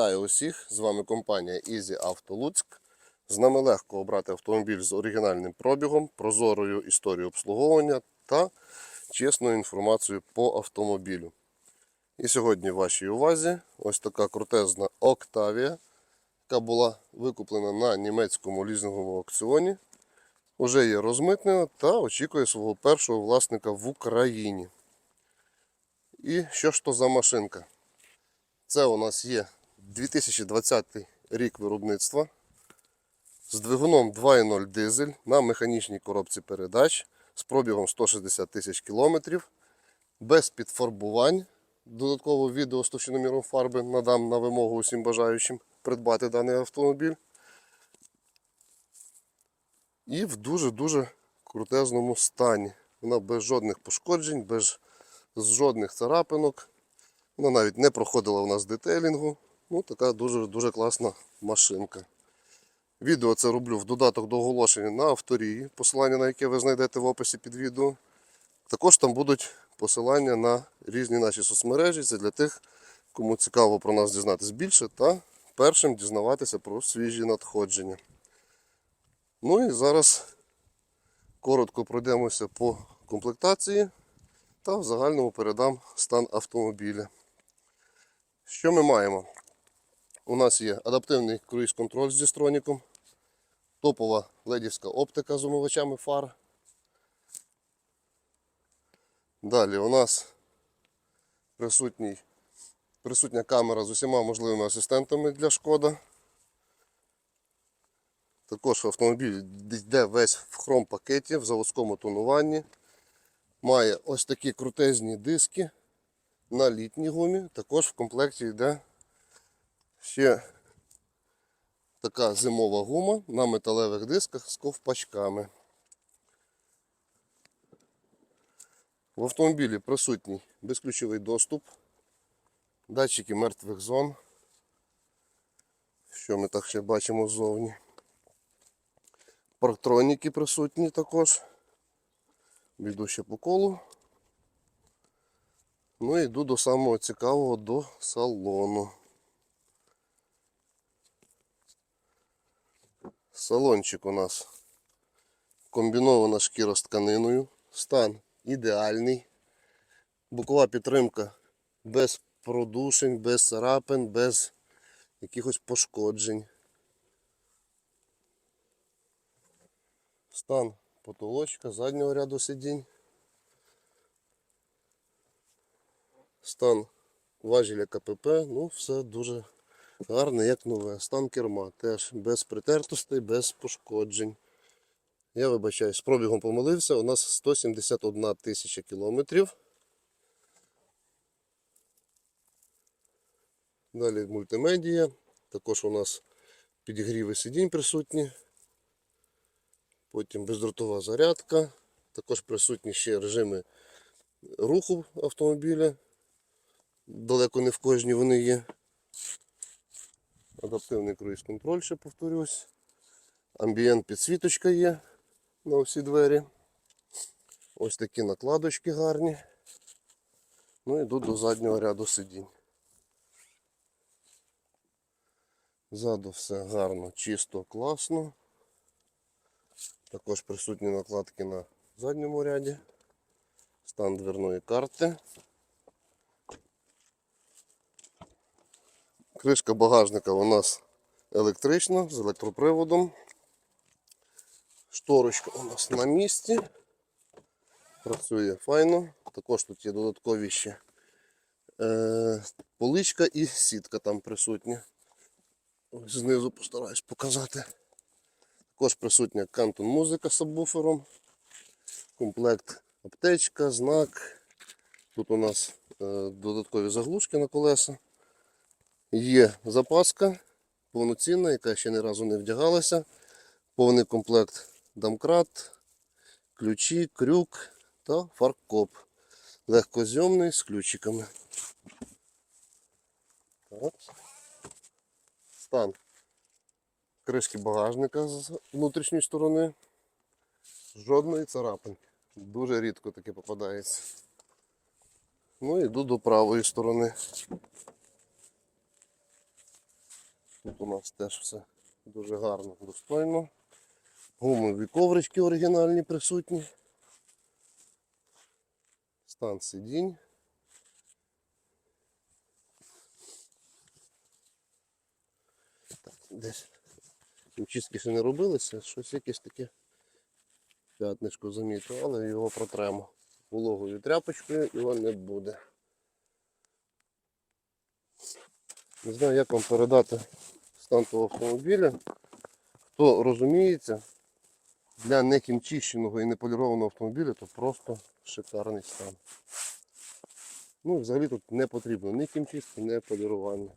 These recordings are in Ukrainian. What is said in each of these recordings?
Вітаю усіх! З вами компанія Easy Auto Луцьк. З нами легко обрати автомобіль з оригінальним пробігом, прозорою історією обслуговування та чесною інформацією по автомобілю. І сьогодні в вашій увазі ось така крутезна Octavia, яка була викуплена на німецькому лізинговому аукціоні. Уже є розмитнена та очікує свого першого власника в Україні. І що ж то за машинка? Це у нас є 2020 рік виробництва з двигуном 2.0 дизель на механічній коробці передач з пробігом 160 тисяч кілометрів, без підфарбувань. Додатково відео з товщиноміром фарби надам на вимогу усім бажаючим придбати даний автомобіль. І в дуже-дуже крутезному стані. Вона без жодних пошкоджень, без жодних царапинок. Вона навіть не проходила у нас детейлінгу. Ну, така дуже дуже класна машинка. Відео це роблю в додаток до оголошення на авторії, посилання на яке ви знайдете в описі під відео. Також там будуть посилання на різні наші соцмережі. Це для тих, кому цікаво про нас дізнатися більше та першим дізнаватися про свіжі надходження. Ну і зараз коротко пройдемося по комплектації та в загальному передам стан автомобіля. Що ми маємо? У нас є адаптивний круїз-контроль з дістроніком, топова ледівська оптика з умивачами фар. Далі у нас присутній, присутня камера з усіма можливими асистентами для шкода. Також автомобіль йде весь в хром пакеті в заводському тонуванні. Має ось такі крутезні диски на літній гумі. Також в комплекті йде ще така зимова гума на металевих дисках з ковпачками. В автомобілі присутній безключовий доступ, датчики мертвих зон. Що ми так ще бачимо ззовні. Парктроніки присутні також. Йду ще по колу. Ну і йду до самого цікавого до салону. Салончик у нас комбінована шкіра з тканиною. Стан ідеальний. Бокова підтримка без продушень, без царапин, без якихось пошкоджень. Стан потолочка заднього ряду сидінь. Стан важеля КПП, ну все дуже гарне, як нове. Стан керма теж без притертостей, без пошкоджень. Я вибачаю, з пробігом помилився, у нас 171 тисяча кілометрів. Далі мультимедія. Також у нас підігріви сидінь присутні. Потім бездротова зарядка. Також присутні ще режими руху автомобіля. Далеко не в кожній вони є. Адаптивний круїз-контроль, ще повторюсь. Амбієнт підсвіточка є на всі двері. Ось такі накладочки гарні. Ну йду до заднього ряду сидінь. Ззаду все гарно, чисто, класно. Також присутні накладки на задньому ряді. Стан дверної карти. Кришка багажника у нас електрична з електроприводом. Шторочка у нас на місці. Працює файно. Також тут є додаткові ще е, поличка і сітка там присутня. Знизу постараюсь показати. Також присутня кантон музика з сабвуфером. Комплект аптечка, знак. Тут у нас е, додаткові заглушки на колеса. Є запаска повноцінна, яка ще ні разу не вдягалася. Повний комплект домкрат, ключі, крюк та фаркоп. Легкозйомний з ключиками. Так. Стан кришки багажника з внутрішньої сторони. Жодної царапинки. Дуже рідко таке попадається. Ну і йду до правої сторони. Тут у нас теж все дуже гарно, достойно. Гумові коврички оригінальні присутні. Стан сидінь. Так, десь чистки ще не робилися, щось якесь таке п'ятнишко замітив, але його протремо вологою тряпочкою він не буде. Не знаю, як вам передати стан того автомобіля. Хто розуміється, для некімчищеного і неполірованого автомобіля то просто шикарний стан. Ну, взагалі тут не потрібно ні кімчистки, ні полірування.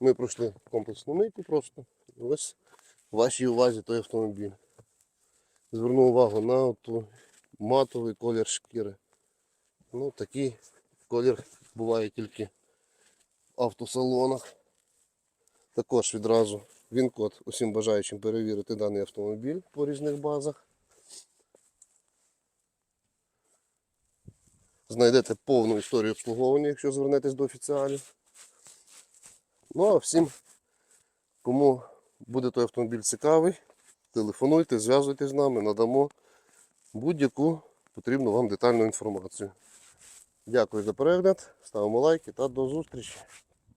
Ми пройшли комплексну мийку просто. І ось в вашій увазі той автомобіль. Зверну увагу на оту матовий колір шкіри. Ну, такий колір буває тільки автосалонах. Також відразу він код усім бажаючим перевірити даний автомобіль по різних базах. Знайдете повну історію обслуговування, якщо звернетесь до офіціалів. Ну а всім, кому буде той автомобіль цікавий, телефонуйте, зв'язуйтесь з нами, надамо будь-яку потрібну вам детальну інформацію. Дякую за перегляд, ставимо лайки та до зустрічі.